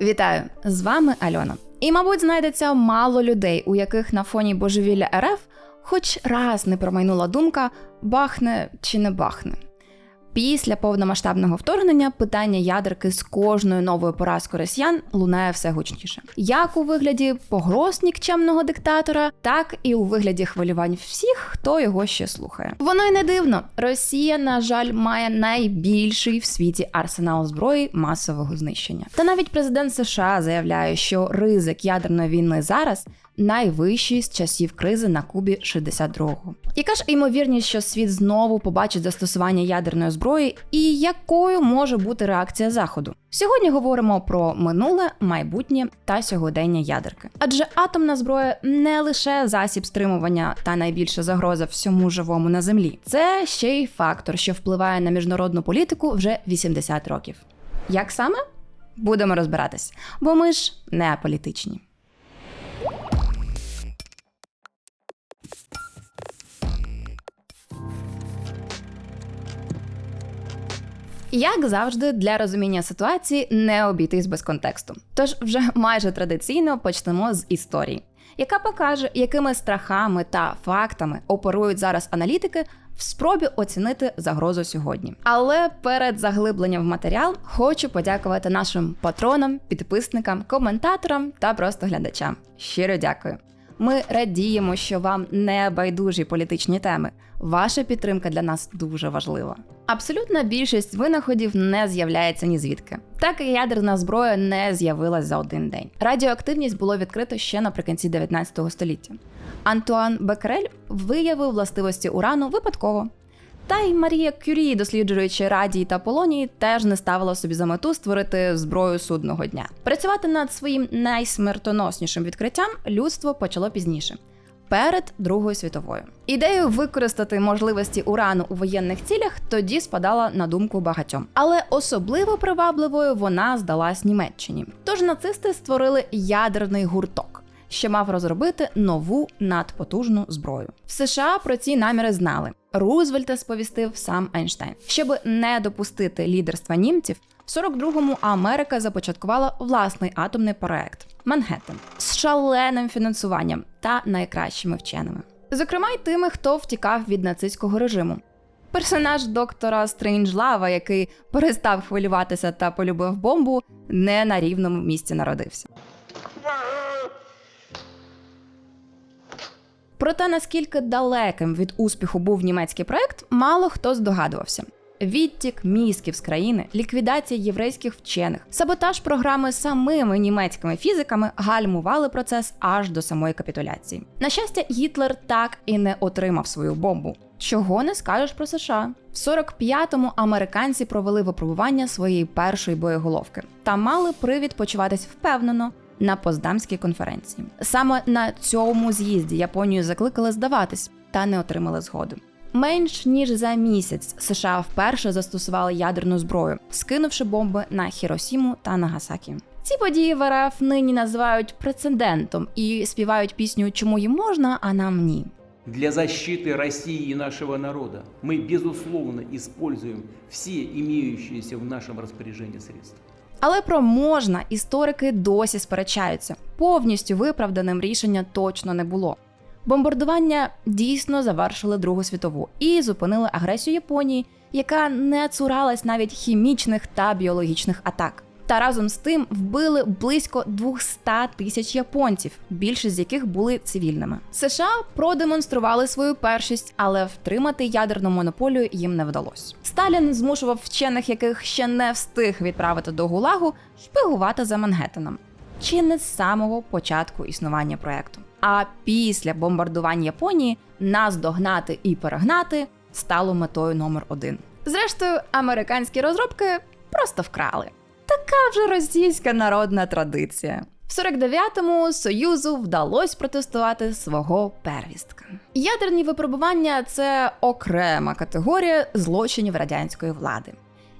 Вітаю! З вами Альона. І, мабуть, знайдеться мало людей, у яких на фоні божевілля РФ хоч раз не промайнула думка, бахне чи не бахне. Після повномасштабного вторгнення питання ядерки з кожною новою поразкою росіян лунає все гучніше, як у вигляді погроз нікчемного диктатора, так і у вигляді хвилювань всіх, хто його ще слухає. Воно й не дивно. Росія, на жаль, має найбільший в світі арсенал зброї масового знищення. Та навіть президент США заявляє, що ризик ядерної війни зараз найвищий з часів кризи на Кубі 62-го. Яка ж ймовірність, що світ знову побачить застосування ядерної зброї, і якою може бути реакція Заходу? Сьогодні говоримо про минуле, майбутнє та сьогодення ядерки. Адже атомна зброя не лише засіб стримування та найбільша загроза всьому живому на землі, це ще й фактор, що впливає на міжнародну політику вже 80 років. Як саме? Будемо розбиратись, бо ми ж не аполітичні. Як завжди, для розуміння ситуації не обійтись без контексту. Тож вже майже традиційно почнемо з історії, яка покаже, якими страхами та фактами оперують зараз аналітики в спробі оцінити загрозу сьогодні. Але перед заглибленням в матеріал хочу подякувати нашим патронам, підписникам, коментаторам та просто глядачам. Щиро дякую. Ми радіємо, що вам не байдужі політичні теми. Ваша підтримка для нас дуже важлива. Абсолютна більшість винаходів не з'являється ні звідки. Так і ядерна зброя не з'явилась за один день. Радіоактивність було відкрито ще наприкінці 19 століття. Антуан Бекерель виявив властивості урану випадково. Та й Марія Кюрі, досліджуючи радій та полонії, теж не ставила собі за мету створити зброю судного дня. Працювати над своїм найсмертоноснішим відкриттям людство почало пізніше. Перед Другою світовою ідею використати можливості урану у воєнних цілях тоді спадала на думку багатьом, але особливо привабливою вона здалась Німеччині. Тож нацисти створили ядерний гурток, що мав розробити нову надпотужну зброю. В США про ці наміри знали. Рузвельта сповістив сам Ейнштейн. Щоб не допустити лідерства німців, в 42-му Америка започаткувала власний атомний проект Манхеттен з шаленим фінансуванням та найкращими вченими. Зокрема, й тими, хто втікав від нацистського режиму. Персонаж доктора Стрейнджлава, який перестав хвилюватися та полюбив бомбу, не на рівному місці народився. Про те, наскільки далеким від успіху був німецький проект, мало хто здогадувався. Відтік мізків з країни, ліквідація єврейських вчених, саботаж програми самими німецькими фізиками гальмували процес аж до самої капітуляції. На щастя, Гітлер так і не отримав свою бомбу. Чого не скажеш про США? В 45-му американці провели випробування своєї першої боєголовки та мали привід почуватись впевнено на Поздамській конференції. Саме на цьому з'їзді Японію закликали здаватись та не отримали згоди. Менш ніж за місяць США вперше застосували ядерну зброю, скинувши бомби на Хіросіму та Нагасакі. Ці події в РФ нині називають прецедентом і співають пісню Чому їм можна, а нам ні. Для защиты России и нашего народа мы, безусловно, используем все имеющиеся в нашем распоряжении средства. Але про можна історики досі сперечаються. Повністю виправданим рішення точно не було. Бомбардування дійсно завершили Другу світову і зупинили агресію Японії, яка не цуралась навіть хімічних та біологічних атак. Та разом з тим вбили близько 200 тисяч японців, більшість з яких були цивільними. США продемонстрували свою першість, але втримати ядерну монополію їм не вдалося. Сталін змушував вчених, яких ще не встиг відправити до Гулагу, шпигувати за Мангеттеном. Чи не з самого початку існування проекту. А після бомбардування Японії нас догнати і перегнати стало метою номер один. Зрештою, американські розробки просто вкрали. Така вже російська народна традиція. В 49-му Союзу вдалося протестувати свого первістка. Ядерні випробування це окрема категорія злочинів радянської влади.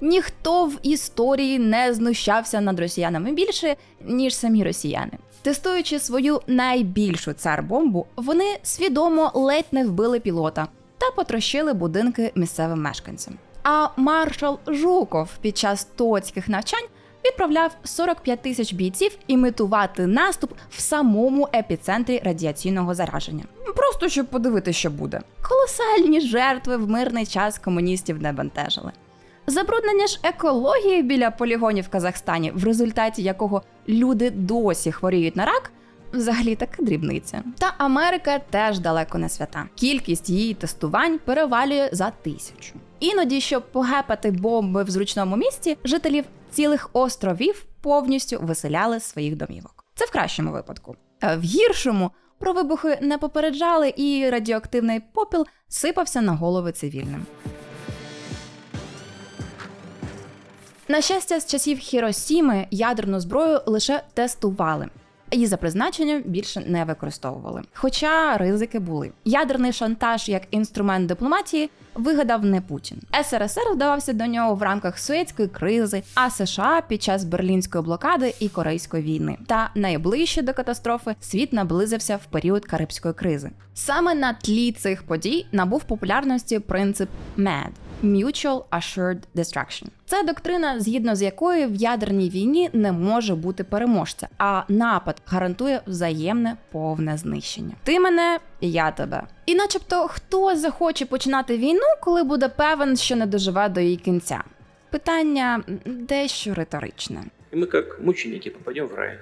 Ніхто в історії не знущався над росіянами більше, ніж самі росіяни. Тестуючи свою найбільшу цар-бомбу, вони свідомо ледь не вбили пілота та потрощили будинки місцевим мешканцям. А маршал Жуков під час тоцьких навчань відправляв 45 тисяч бійців імітувати наступ в самому епіцентрі радіаційного зараження. Просто щоб подивитися, що буде. Колосальні жертви в мирний час комуністів не бентежили. Забруднення ж екології біля полігонів в Казахстані, в результаті якого люди досі хворіють на рак. Взагалі така дрібниця. Та Америка теж далеко не свята. Кількість її тестувань перевалює за тисячу. Іноді, щоб погепати бомби в зручному місці, жителів цілих островів повністю виселяли з своїх домівок. Це в кращому випадку. А в гіршому про вибухи не попереджали, і радіоактивний попіл сипався на голови цивільним. На щастя, з часів Хіросіми ядерну зброю лише тестували. І за призначенням більше не використовували. Хоча ризики були. Ядерний шантаж як інструмент дипломатії вигадав не Путін. СРСР вдавався до нього в рамках Суецької кризи, а США під час берлінської блокади і Корейської війни. Та найближче до катастрофи світ наблизився в період Карибської кризи. Саме на тлі цих подій набув популярності принцип MAD – Mutual Assured Destruction. Це доктрина, згідно з якою в ядерній війні не може бути переможця, а напад гарантує взаємне повне знищення. Ти мене, я тебе. І, начебто, хто захоче починати війну, коли буде певен, що не доживе до її кінця? Питання дещо риторичне. И мы как мученики попадем в рай.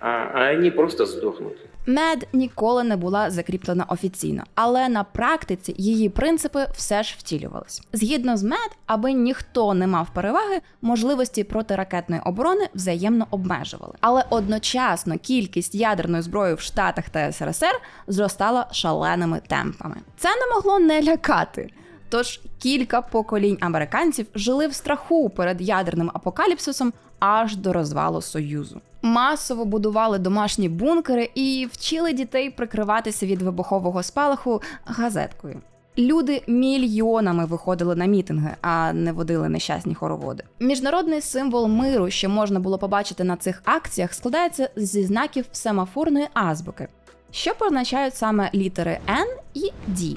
А, а они просто сдохнут. Мед ніколи не була закріплена офіційно, але на практиці її принципи все ж втілювались. Згідно з мед, аби ніхто не мав переваги, можливості протиракетної оборони взаємно обмежували. Але одночасно кількість ядерної зброї в Штатах та СРСР зростала шаленими темпами. Це не могло не лякати. Тож кілька поколінь американців жили в страху перед ядерним апокаліпсисом аж до розвалу Союзу. Масово будували домашні бункери і вчили дітей прикриватися від вибухового спалаху газеткою. Люди мільйонами виходили на мітинги, а не водили нещасні хороводи. Міжнародний символ миру, що можна було побачити на цих акціях, складається зі знаків семафорної азбуки, що позначають саме літери N і D.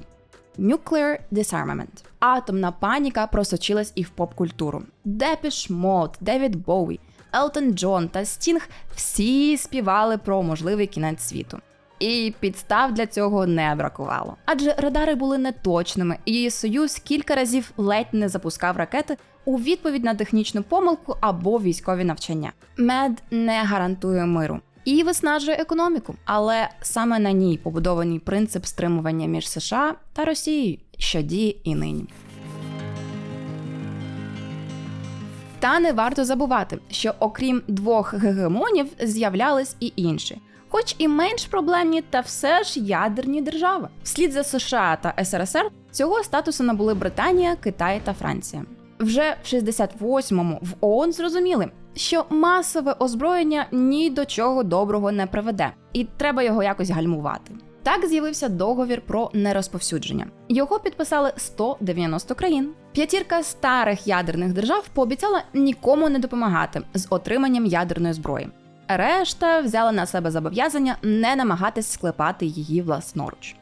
Nuclear Disarmament. Атомна паніка просочилась і в поп-культуру. Депіш Мод, Девід Боуі, Елтон Джон та Стінг всі співали про можливий кінець світу. І підстав для цього не бракувало. Адже радари були неточними, і Союз кілька разів ледь не запускав ракети у відповідь на технічну помилку або військові навчання. Мед не гарантує миру і виснажує економіку, але саме на ній побудований принцип стримування між США та Росією, що діє і нині. Та не варто забувати, що окрім двох гегемонів з'являлись і інші, хоч і менш проблемні, та все ж ядерні держави. Вслід за США та СРСР цього статусу набули Британія, Китай та Франція. Вже в 68-му в ООН зрозуміли, що масове озброєння ні до чого доброго не приведе, і треба його якось гальмувати. Так з'явився договір про нерозповсюдження. Його підписали 190 країн. П'ятірка старих ядерних держав пообіцяла нікому не допомагати з отриманням ядерної зброї. Решта взяла на себе зобов'язання не намагатись склепати її власноруч.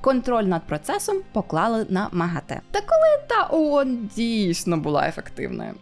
Контроль над процесом поклали на МАГАТЕ. Та коли та ООН дійсно була ефективною.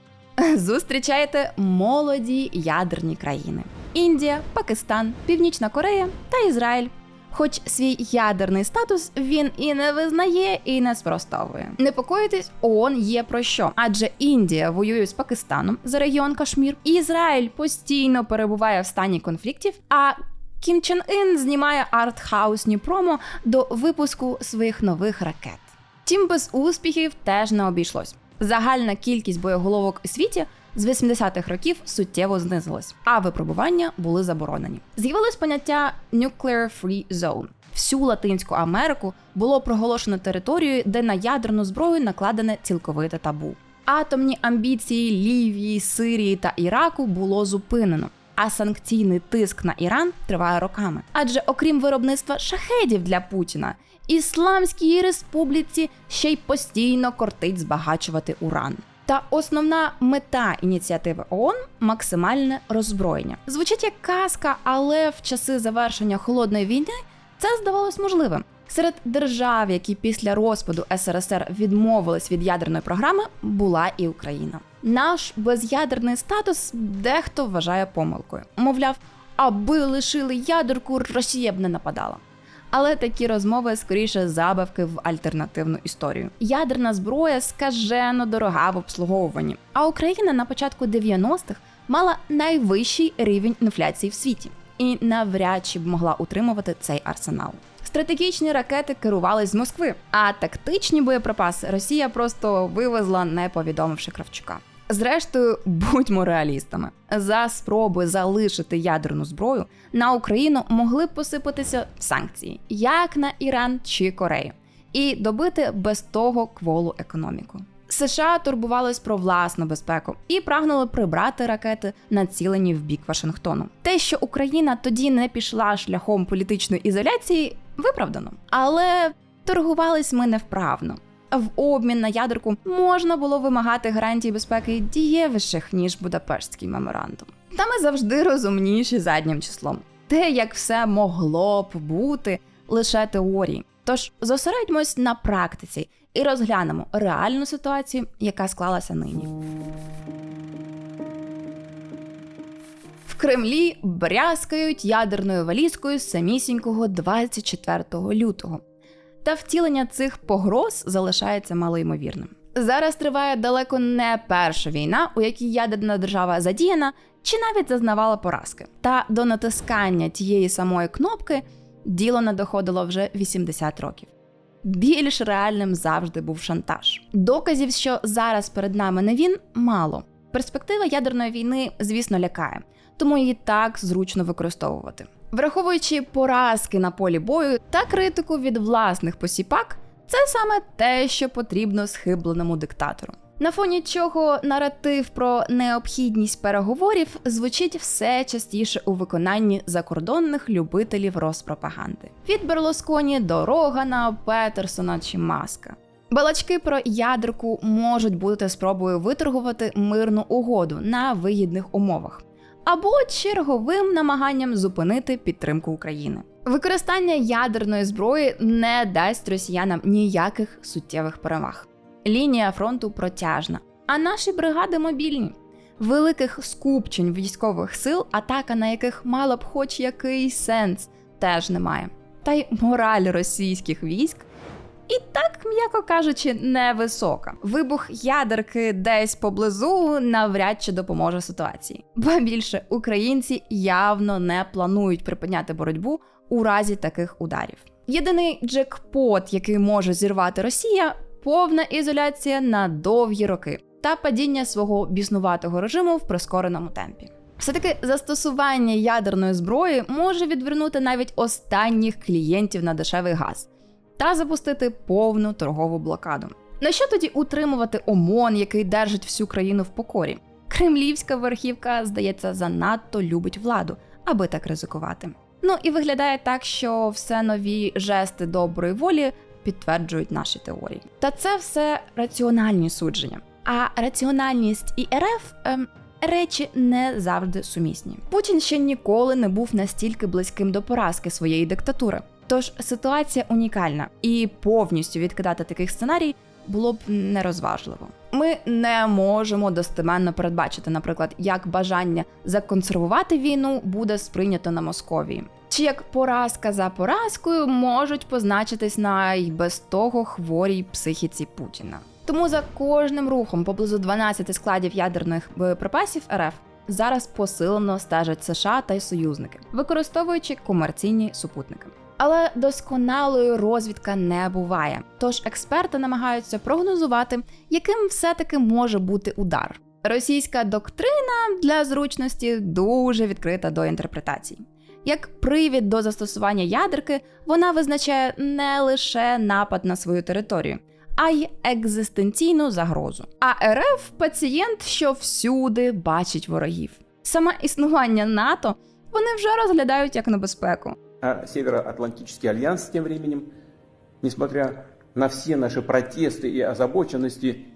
Зустрічаєте молоді ядерні країни: Індія, Пакистан, Північна Корея та Ізраїль. Хоч свій ядерний статус він і не визнає, і не спростовує. Непокоїтись ООН є про що, адже Індія воює з Пакистаном за регіон Кашмір, Ізраїль постійно перебуває в стані конфліктів. А Кім Чен Ін знімає артхаусні промо до випуску своїх нових ракет. Тім без успіхів теж не обійшлось. Загальна кількість боєголовок у світі з 80-х років суттєво знизилась, а випробування були заборонені. З'явилось поняття Nuclear Free Zone. Всю Латинську Америку було проголошено територією, де на ядерну зброю накладене цілковите табу. Атомні амбіції Лівії, Сирії та Іраку було зупинено. А санкційний тиск на Іран триває роками. Адже окрім виробництва шахедів для Путіна, Ісламській республіці ще й постійно кортить збагачувати уран. Та основна мета ініціативи ООН максимальне роззброєння. Звучить як казка, але в часи завершення холодної війни це здавалось можливим. Серед держав, які після розпаду СРСР відмовились від ядерної програми, була і Україна. Наш безядерний статус дехто вважає помилкою. Мовляв, аби лишили ядерку, Росія б не нападала. Але такі розмови скоріше забавки в альтернативну історію. Ядерна зброя скажено дорога в обслуговуванні. А Україна на початку 90-х мала найвищий рівень інфляції в світі і навряд чи б могла утримувати цей арсенал. Стратегічні ракети керувались з Москви, а тактичні боєприпаси Росія просто вивезла, не повідомивши Кравчука. Зрештою, будьмо реалістами. За спроби залишити ядерну зброю на Україну могли б посипатися санкції, як на Іран чи Корею, і добити без того кволу економіку. США турбувались про власну безпеку і прагнули прибрати ракети, націлені в бік Вашингтону. Те, що Україна тоді не пішла шляхом політичної ізоляції, виправдано. Але торгувались ми невправно. В обмін на ядерку можна було вимагати гарантій безпеки дієвіших, ніж Будапештський меморандум. Та ми завжди розумніші заднім числом. Те, як все могло б бути, лише теорії. Тож зосередьмось на практиці і розглянемо реальну ситуацію, яка склалася нині. Кремлі брязкають ядерною валізкою самісінького 24 лютого. Та втілення цих погроз залишається малоймовірним. Зараз триває далеко не перша війна, у якій ядерна держава задіяна чи навіть зазнавала поразки. Та до натискання тієї самої кнопки діло не доходило вже 80 років. Більш реальним завжди був шантаж. Доказів, що зараз перед нами не він, мало. Перспектива ядерної війни, звісно, лякає, тому її так зручно використовувати. Враховуючи поразки на полі бою та критику від власних посіпак, це саме те, що потрібно схибленому диктатору. На фоні чого наратив про необхідність переговорів звучить все частіше у виконанні закордонних любителів розпропаганди від Берлосконі до Рогана, Петерсона чи Маска. Балачки про ядерку можуть бути спробою виторгувати мирну угоду на вигідних умовах або черговим намаганням зупинити підтримку України. Використання ядерної зброї не дасть росіянам ніяких суттєвих переваг. Лінія фронту протяжна, а наші бригади мобільні. Великих скупчень військових сил, атака на яких мала б хоч якийсь сенс, теж немає. Та й мораль російських військ і так, м'яко кажучи, невисока. Вибух ядерки десь поблизу навряд чи допоможе ситуації. Ба більше українці явно не планують припиняти боротьбу у разі таких ударів. Єдиний джекпот, який може зірвати Росія, повна ізоляція на довгі роки та падіння свого біснуватого режиму в прискореному темпі. Все-таки застосування ядерної зброї може відвернути навіть останніх клієнтів на дешевий газ та запустити повну торгову блокаду. На що тоді утримувати ОМОН, який держить всю країну в покорі? Кремлівська верхівка, здається, занадто любить владу, аби так ризикувати. Ну і виглядає так, що все нові жести доброї волі підтверджують наші теорії. Та це все раціональні судження. А раціональність і РФ ем, речі не завжди сумісні. Путін ще ніколи не був настільки близьким до поразки своєї диктатури. Тож ситуація унікальна, і повністю відкидати таких сценарій було б нерозважливо. Ми не можемо достеменно передбачити, наприклад, як бажання законсервувати війну буде сприйнято на Московії, чи як поразка за поразкою можуть позначитись на й без того хворій психіці Путіна. Тому за кожним рухом поблизу 12 складів ядерних боєприпасів РФ зараз посилено стежать США та й союзники, використовуючи комерційні супутники. Але досконалою розвідка не буває. Тож експерти намагаються прогнозувати, яким все-таки може бути удар. Російська доктрина для зручності дуже відкрита до інтерпретацій. Як привід до застосування ядерки, вона визначає не лише напад на свою територію, а й екзистенційну загрозу. А РФ пацієнт, що всюди бачить ворогів. Саме існування НАТО вони вже розглядають як небезпеку. А Североатлантический альянс тем временем, несмотря на все наши протесты и озабоченности,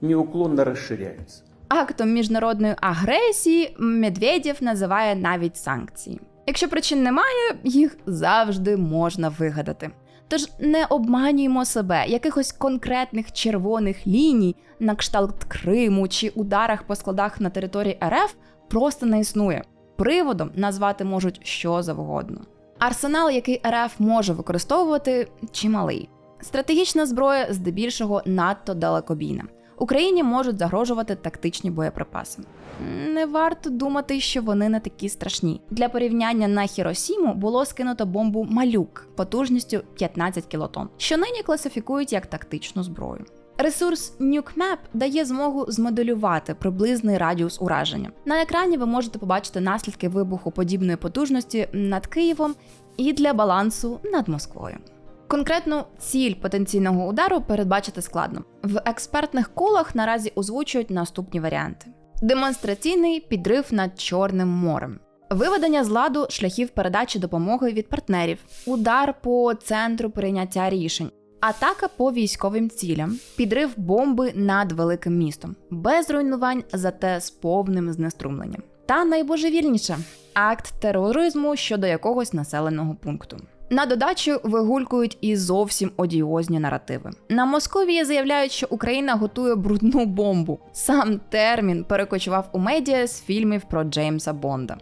неуклонно расширяется. Актом міжнародної агресії Медведєв називає навіть санкції. Якщо причин немає, їх завжди можна вигадати. Тож не обманюємо себе, якихось конкретних червоних ліній на кшталт Криму чи ударах по складах на території РФ просто не існує. Приводом назвати можуть що завгодно. Арсенал, який РФ може використовувати, чималий. Стратегічна зброя здебільшого надто далекобійна. Україні можуть загрожувати тактичні боєприпаси. Не варто думати, що вони не такі страшні. Для порівняння на Хіросіму було скинуто бомбу Малюк потужністю 15 кілотон, що нині класифікують як тактичну зброю. Ресурс NukeMap дає змогу змоделювати приблизний радіус ураження. На екрані ви можете побачити наслідки вибуху подібної потужності над Києвом і для балансу над Москвою. Конкретну ціль потенційного удару передбачити складно. В експертних колах наразі озвучують наступні варіанти: демонстраційний підрив над Чорним морем. Виведення з ладу шляхів передачі допомоги від партнерів, удар по центру прийняття рішень, атака по військовим цілям, підрив бомби над великим містом, без руйнувань, зате з повним знеструмленням. Та найбожевільніше акт тероризму щодо якогось населеного пункту. На додачу вигулькують і зовсім одіозні наративи. На Московії заявляють, що Україна готує брудну бомбу. Сам термін перекочував у медіа з фільмів про Джеймса Бонда.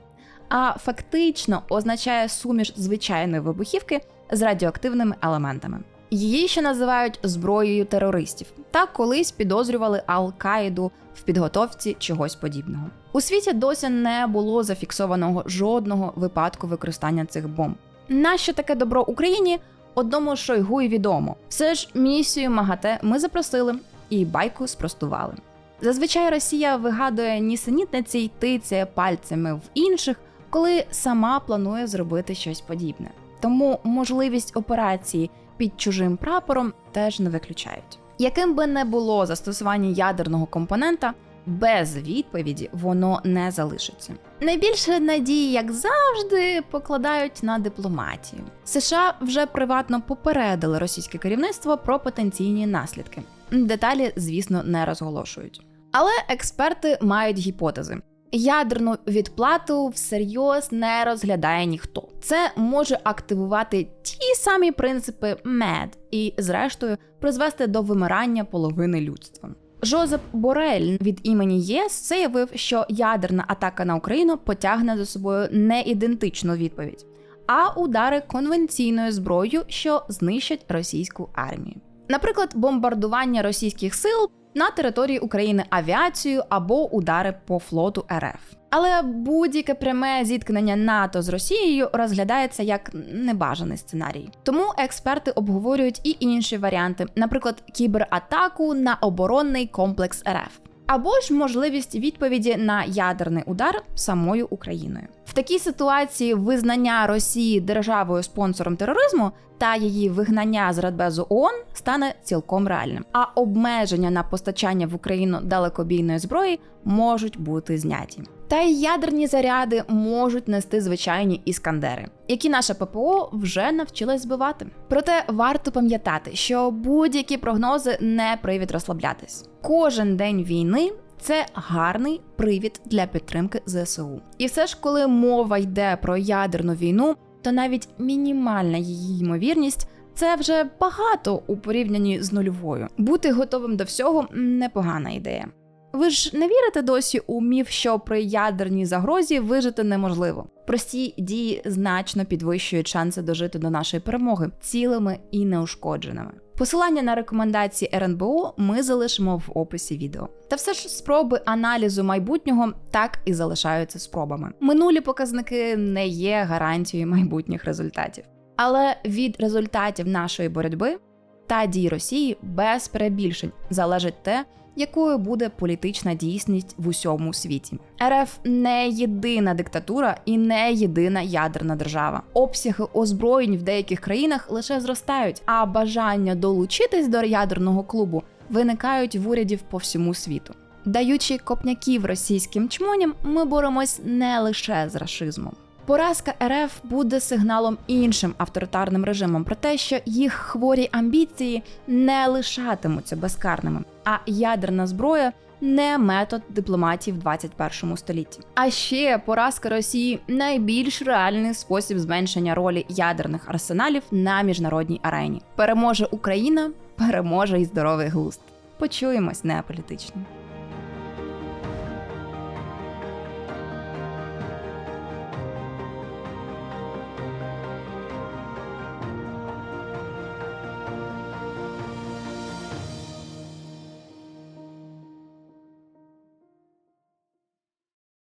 А фактично означає суміш звичайної вибухівки з радіоактивними елементами. Її ще називають зброєю терористів та колись підозрювали Ал-Каїду в підготовці чогось подібного. У світі досі не було зафіксованого жодного випадку використання цих бомб. Нащо таке добро Україні? Одному Шойгу й відомо. Все ж місію МАГАТЕ ми запросили і байку спростували. Зазвичай Росія вигадує нісенітниці й тицяє пальцями в інших, коли сама планує зробити щось подібне. Тому можливість операції під чужим прапором теж не виключають. Яким би не було застосування ядерного компонента, без відповіді воно не залишиться. Найбільше надії, як завжди, покладають на дипломатію. США вже приватно попередили російське керівництво про потенційні наслідки. Деталі, звісно, не розголошують. Але експерти мають гіпотези. Ядерну відплату всерйоз не розглядає ніхто. Це може активувати ті самі принципи МЕД і, зрештою, призвести до вимирання половини людства. Жозеп Борель від імені ЄС заявив, що ядерна атака на Україну потягне за собою не ідентичну відповідь, а удари конвенційною зброєю, що знищать російську армію. Наприклад, бомбардування російських сил на території України авіацією або удари по флоту РФ. Але будь-яке пряме зіткнення НАТО з Росією розглядається як небажаний сценарій. Тому експерти обговорюють і інші варіанти, наприклад, кібератаку на оборонний комплекс РФ. Або ж можливість відповіді на ядерний удар самою Україною. В такій ситуації визнання Росії державою спонсором тероризму та її вигнання з Радбезу ООН стане цілком реальним. А обмеження на постачання в Україну далекобійної зброї можуть бути зняті. Та й ядерні заряди можуть нести звичайні іскандери, які наша ППО вже навчилась збивати. Проте варто пам'ятати, що будь-які прогнози не привід розслаблятись. Кожен день війни. Це гарний привід для підтримки ЗСУ. І все ж, коли мова йде про ядерну війну, то навіть мінімальна її ймовірність це вже багато у порівнянні з нульовою. Бути готовим до всього непогана ідея. Ви ж не вірите досі у міф, що при ядерній загрозі вижити неможливо. Прості дії значно підвищують шанси дожити до нашої перемоги цілими і неушкодженими. Посилання на рекомендації РНБО ми залишимо в описі відео. Та все ж спроби аналізу майбутнього так і залишаються спробами. Минулі показники не є гарантією майбутніх результатів. Але від результатів нашої боротьби та дій Росії без перебільшень залежить те, якою буде політична дійсність в усьому світі. РФ не єдина диктатура і не єдина ядерна держава. Обсяги озброєнь в деяких країнах лише зростають, а бажання долучитись до ядерного клубу виникають в урядів по всьому світу. Даючи копняків російським чмоням, ми боремось не лише з рашизмом. Поразка РФ буде сигналом іншим авторитарним режимам про те, що їх хворі амбіції не лишатимуться безкарними, а ядерна зброя не метод дипломатії в 21 столітті. А ще поразка Росії найбільш реальний спосіб зменшення ролі ядерних арсеналів на міжнародній арені. Переможе Україна, переможе і здоровий глузд. Почуємось неаполітично.